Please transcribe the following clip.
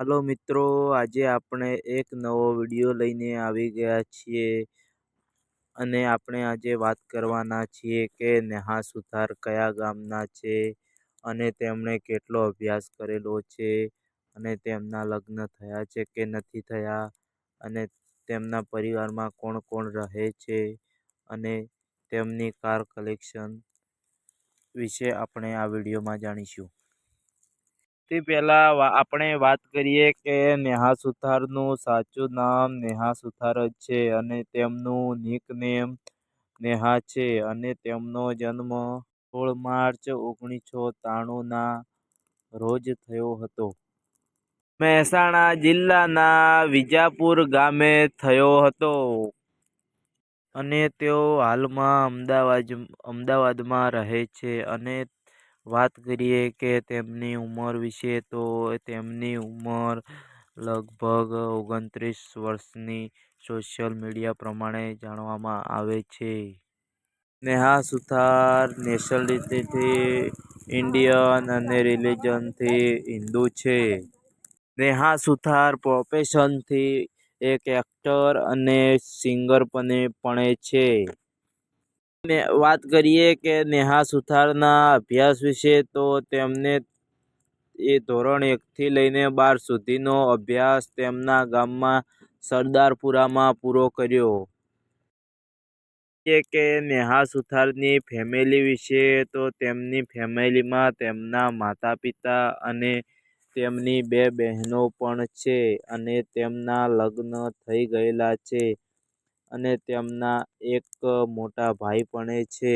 હાલો મિત્રો, આજે આપણે એક નવો વીડિયો લઈને આવી ગયા છીએ અને આપણે આજે વાત કરવાના છીએ કે નેહા સુથાર કયા ગામના છે અને તેમણે કેટલો અભ્યાસ કરેલો છે અને તેમના લગ્ન થયા છે કે નથી થયા અને તેમના પરિવારમાં કોણ કોણ રહે છે અને તેમની કાર કલેક્શન વિશે આપણે આ વિડીયોમાં જાણીશું. તે પહેલાં આપણે વાત કરીએ કે નેહા સુથારનું સાચું નામ નેહા સુથાર જ છે અને તેમનું નિકનેમ નેહા છે અને તેમનો જન્મ સોળ માર્ચ ઓગણીસો ત્રાણુંના રોજ થયો હતો. મહેસાણા જિલ્લાના વિજાપુર ગામે થયો હતો. અને તેઓ હાલમાં અમદાવાદ, અમદાવાદમાં રહે છે અને વાત કરીએ કે તેમની ઉંમર વિશે, તો તેમની ઉંમર લગભગ ઓગણત્રીસ વર્ષની સોશિયલ મીડિયા પ્રમાણે જાણવામાં આવે છે. નેહા સુથાર નેશનાલિટીથી ઇન્ડિયન અને રિલિજનથી હિન્દુ છે. નેહા સુથાર પ્રોફેશનથી એક એક્ટર અને સિંગર પણ છે. વાત કરીએ કે નેહા સુથારના અભ્યાસ વિશે, તો તેમને એ ધોરણ એકથી લઈને બાર સુધીનો અભ્યાસ તેમના ગામમાં સરદારપુરામાં પૂરો કર્યો. કે નેહા સુથારની ફેમિલી વિશે, તો તેમની ફેમિલીમાં તેમના માતા પિતા અને તેમની બે બહેનો પણ છે અને તેમના લગ્ન થઈ ગયેલા છે. અને તેમના એક મોટા ભાઈ પણ છે.